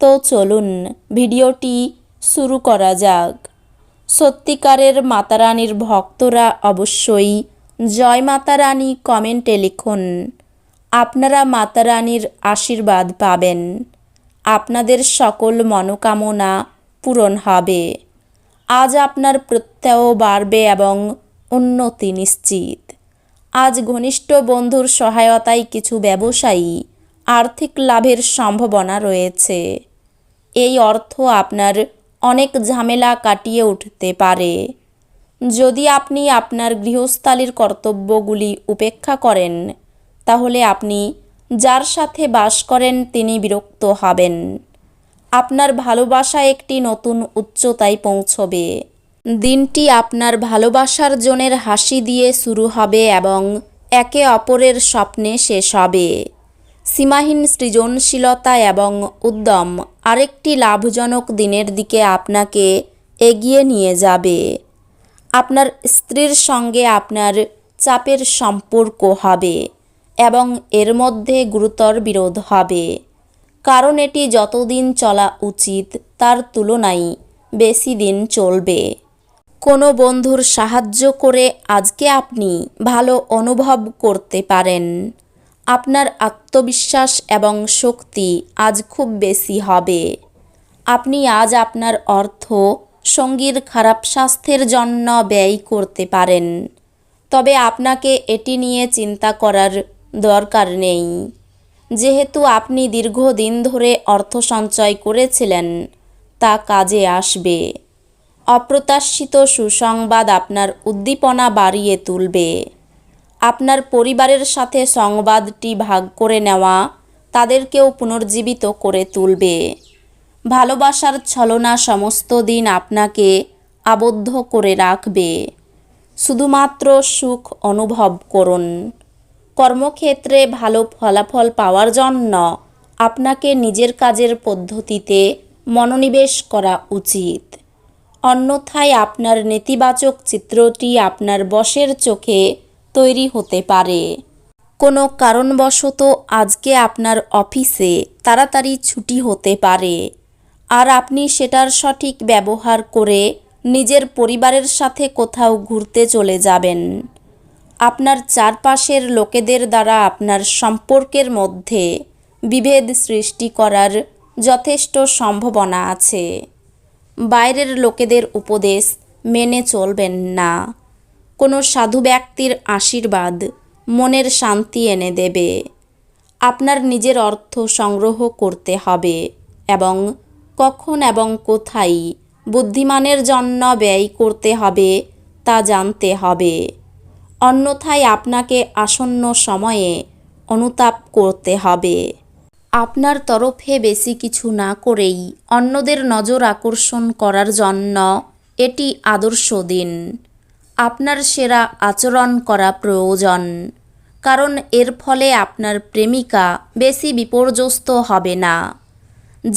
তো চলুন ভিডিওটি শুরু করা যাক। সত্যিকারের মাতারানীর ভক্তরা অবশ্যই জয় মাতারানী কমেন্টে লিখুন, আপনারা মাতারানীর আশীর্বাদ পাবেন, আপনাদের সকল মনোকামনা পূরণ হবে। আজ আপনার প্রত্যয় বাড়বে এবং উন্নতি নিশ্চিত। আজ ঘনিষ্ঠ বন্ধুর সহায়তায় কিছু ব্যবসায়ী আর্থিক লাভের সম্ভাবনা রয়েছে। এই অর্থ আপনার অনেক ঝামেলা কাটিয়ে উঠতে পারে। যদি আপনি আপনার গৃহস্থালির কর্তব্যগুলি উপেক্ষা করেন, তাহলে আপনি যার সাথে বাস করেন তিনি বিরক্ত হবেন। আপনার ভালোবাসা একটি নতুন উচ্চতায় পৌঁছবে। দিনটি আপনার ভালোবাসার জনের হাসি দিয়ে শুরু হবে এবং একে অপরের স্বপ্নে শেষ হবে। সীমাহীন সৃজনশীলতা এবং উদ্যম আরেকটি লাভজনক দিনের দিকে আপনাকে এগিয়ে নিয়ে যাবে। আপনার স্ত্রীর সঙ্গে আপনার চাপের সম্পর্ক হবে এবং এর মধ্যে গুরুতর বিরোধ হবে। কারণ এটি যতদিন চলা উচিত, তার তুলনায় বেশি দিন চলবে। কোনো বন্ধুর সাহায্য করে আজকে আপনি ভালো অনুভব করতে পারেন। আপনার আত্মবিশ্বাস এবং শক্তি আজ খুব বেশি হবে। আপনি আজ আপনার অর্থ, সঙ্গীর খারাপ স্বাস্থ্যের জন্য ব্যয় করতে পারেন। তবে আপনাকে এটি নিয়ে চিন্তা করার দরকার নেই। যেহেতু আপনি দীর্ঘদিন ধরে অর্থ সঞ্চয় করেছিলেন, তা কাজে আসবে। অপ্রত্যাশিত সুসংবাদ আপনার উদ্দীপনা বাড়িয়ে তুলবে। আপনার পরিবারের সাথে সংবাদটি ভাগ করে নেওয়া তাদেরকেও পুনর্জীবিত করে তুলবে। ভালোবাসার ছলনা সমস্ত দিন আপনাকে আবদ্ধ করে রাখবে। শুধুমাত্র সুখ অনুভব করুন। কর্মক্ষেত্রে ভালো ফলাফল পাওয়ার জন্য আপনাকে নিজের কাজের পদ্ধতিতে মনোনিবেশ করা উচিত। অন্যথায় আপনার নেতিবাচক চিত্রটি আপনার বসের চোখে তৈরি হতে পারে। কোনো কারণবশত আজকে আপনার অফিসে তাড়াতাড়ি ছুটি হতে পারে। আর আপনি সেটার সঠিক ব্যবহার করে নিজের পরিবারের সাথে কোথাও ঘুরতে চলে যাবেন। আপনার চারপাশের লোকেদের দ্বারা আপনার সম্পর্কের মধ্যে বিভেদ সৃষ্টি করার যথেষ্ট সম্ভাবনা আছে। বাইরের লোকেদের উপদেশ মেনে চলবেন না। কোনো সাধু ব্যক্তির আশীর্বাদ মনের শান্তি এনে দেবে। আপনার নিজের অর্থ সংগ্রহ করতে হবে এবং কখন এবং কোথায় বুদ্ধিমানের জন্য ব্যয় করতে হবে তা জানতে হবে। অন্যথায় আপনাকে আসন্ন সময়ে অনুতাপ করতে হবে। আপনার তরফে বেশি কিছু না করেই অন্যদের নজর আকর্ষণ করার জন্য এটি আদর্শ দিন। আপনার সেরা আচরণ করা প্রয়োজন, কারণ এর ফলে আপনার প্রেমিকা বেশি বিপর্যস্ত হবে না।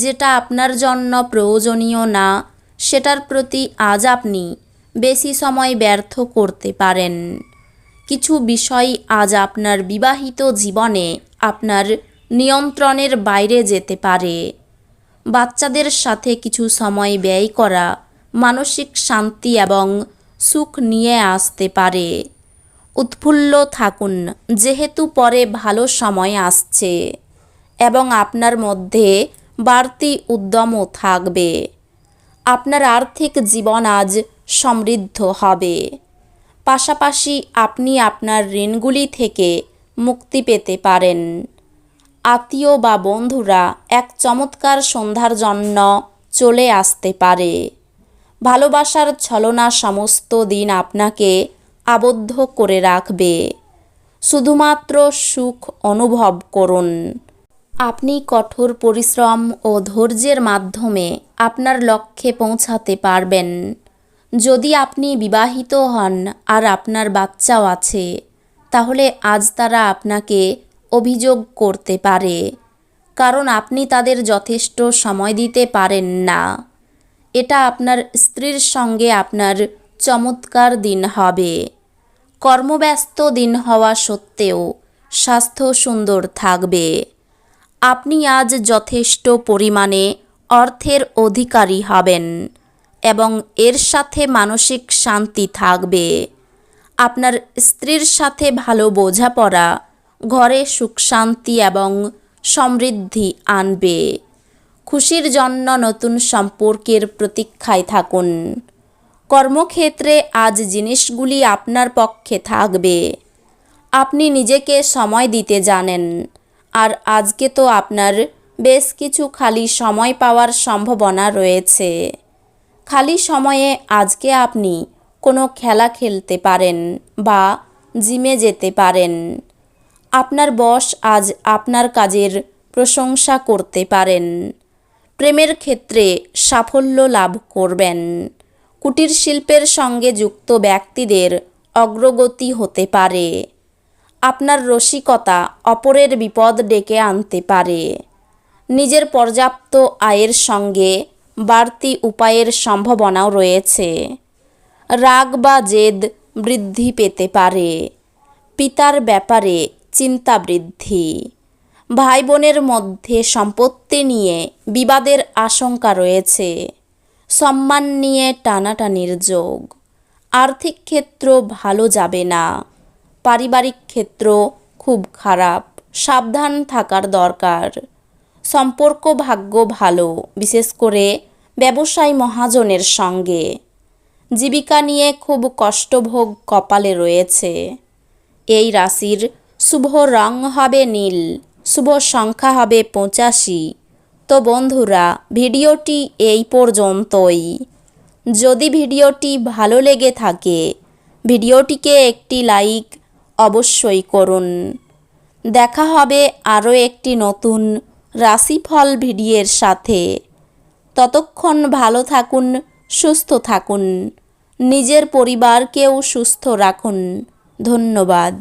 যেটা আপনার জন্য প্রয়োজনীয় না, সেটার প্রতি আজ আপনি বেশি সময় ব্যর্থ করতে পারেন। কিছু বিষয় আজ আপনার বিবাহিত জীবনে আপনার নিয়ন্ত্রণের বাইরে যেতে পারে। বাচ্চাদের সাথে কিছু সময় ব্যয় করা, মানসিক শান্তি এবং সুখ নিয়ে আসতে পারে। উৎফুল্ল থাকুন, যেহেতু পরে ভালো সময় আসছে এবং আপনার মধ্যে বাড়তি উদ্যমও থাকবে। আপনার আর্থিক জীবন আজ সমৃদ্ধ হবে। পাশাপাশি আপনি আপনার ঋণগুলি থেকে মুক্তি পেতে পারেন। আত্মীয় বা বন্ধুরা এক চমৎকার সন্ধ্যার জন্য চলে আসতে পারে। ভালোবাসার ছলনা সমস্ত দিন আপনাকে আবদ্ধ করে রাখবে। শুধুমাত্র সুখ অনুভব করুন। আপনি কঠোর পরিশ্রম ও ধৈর্যের মাধ্যমে আপনার লক্ষ্যে পৌঁছাতে পারবেন। যদি আপনি বিবাহিত হন আর আপনার বাচ্চাও আছে, তাহলে আজ তারা আপনাকে অভিযোগ করতে পারে, কারণ আপনি তাদের যথেষ্ট সময় দিতে পারেন না। এটা আপনার স্ত্রীর সঙ্গে আপনার চমৎকার দিন হবে। কর্মব্যস্ত দিন হওয়া সত্ত্বেও স্বাস্থ্য সুন্দর থাকবে। আপনি আজ যথেষ্ট পরিমাণে অর্থের অধিকারী হবেন এবং এর সাথে মানসিক শান্তি থাকবে। আপনার স্ত্রীর সাথে ভালো বোঝাপড়া, ঘরে সুখ শান্তি এবং সমৃদ্ধি আনবে। খুশির জন্য নতুন সম্পর্কের প্রতীক্ষায় থাকুন। কর্মক্ষেত্রে আজ জিনিসগুলি আপনার পক্ষে থাকবে। আপনি নিজেকে সময় দিতে জানেন। আর আজকে তো আপনার বেশ কিছু খালি সময় পাওয়ার সম্ভাবনা রয়েছে। খালি সময়ে আজকে আপনি কোনো খেলা খেলতে পারেন বা জিমে যেতে পারেন। আপনার বস আজ আপনার কাজের প্রশংসা করতে পারেন। প্রেমের ক্ষেত্রে সাফল্য লাভ করবেন। কুটির শিল্পের সঙ্গে যুক্ত ব্যক্তিদের অগ্রগতি হতে পারে। আপনার রসিকতা অপরের বিপদ ডেকে আনতে পারে। নিজের পর্যাপ্ত আয়ের সঙ্গে বাড়তি উপায়ের সম্ভাবনাও রয়েছে। রাগ বা জেদ বৃদ্ধি পেতে পারে। পিতার ব্যাপারে চিন্তা বৃদ্ধি। ভাই বোনের মধ্যে সম্পত্তি নিয়ে বিবাদের আশঙ্কা রয়েছে। সম্মান নিয়ে টানাটানির যোগ। আর্থিক ক্ষেত্র ভালো যাবে না। পারিবারিক ক্ষেত্র খুব খারাপ। সাবধান থাকার দরকার। সম্পর্ক ভাগ্য ভালো, বিশেষ করে ব্যবসায়ী মহাজনের সঙ্গে। জীবিকা নিয়ে খুব কষ্টভোগ কপালে রয়েছে। এই রাশির শুভ রং হবে নীল। শুভ সংখ্যা হবে পঁচাশি। তো বন্ধুরা, ভিডিওটি এই পর্যন্তই। যদি ভিডিওটি ভালো লেগে থাকে, ভিডিওটিকে একটি লাইক অবশ্যই করুন। দেখা হবে আরও একটি নতুন রাশিফল ভিডিওর সাথে। ততক্ষণ ভালো থাকুন, সুস্থ থাকুন। নিজের পরিবারকেও সুস্থ রাখুন। ধন্যবাদ।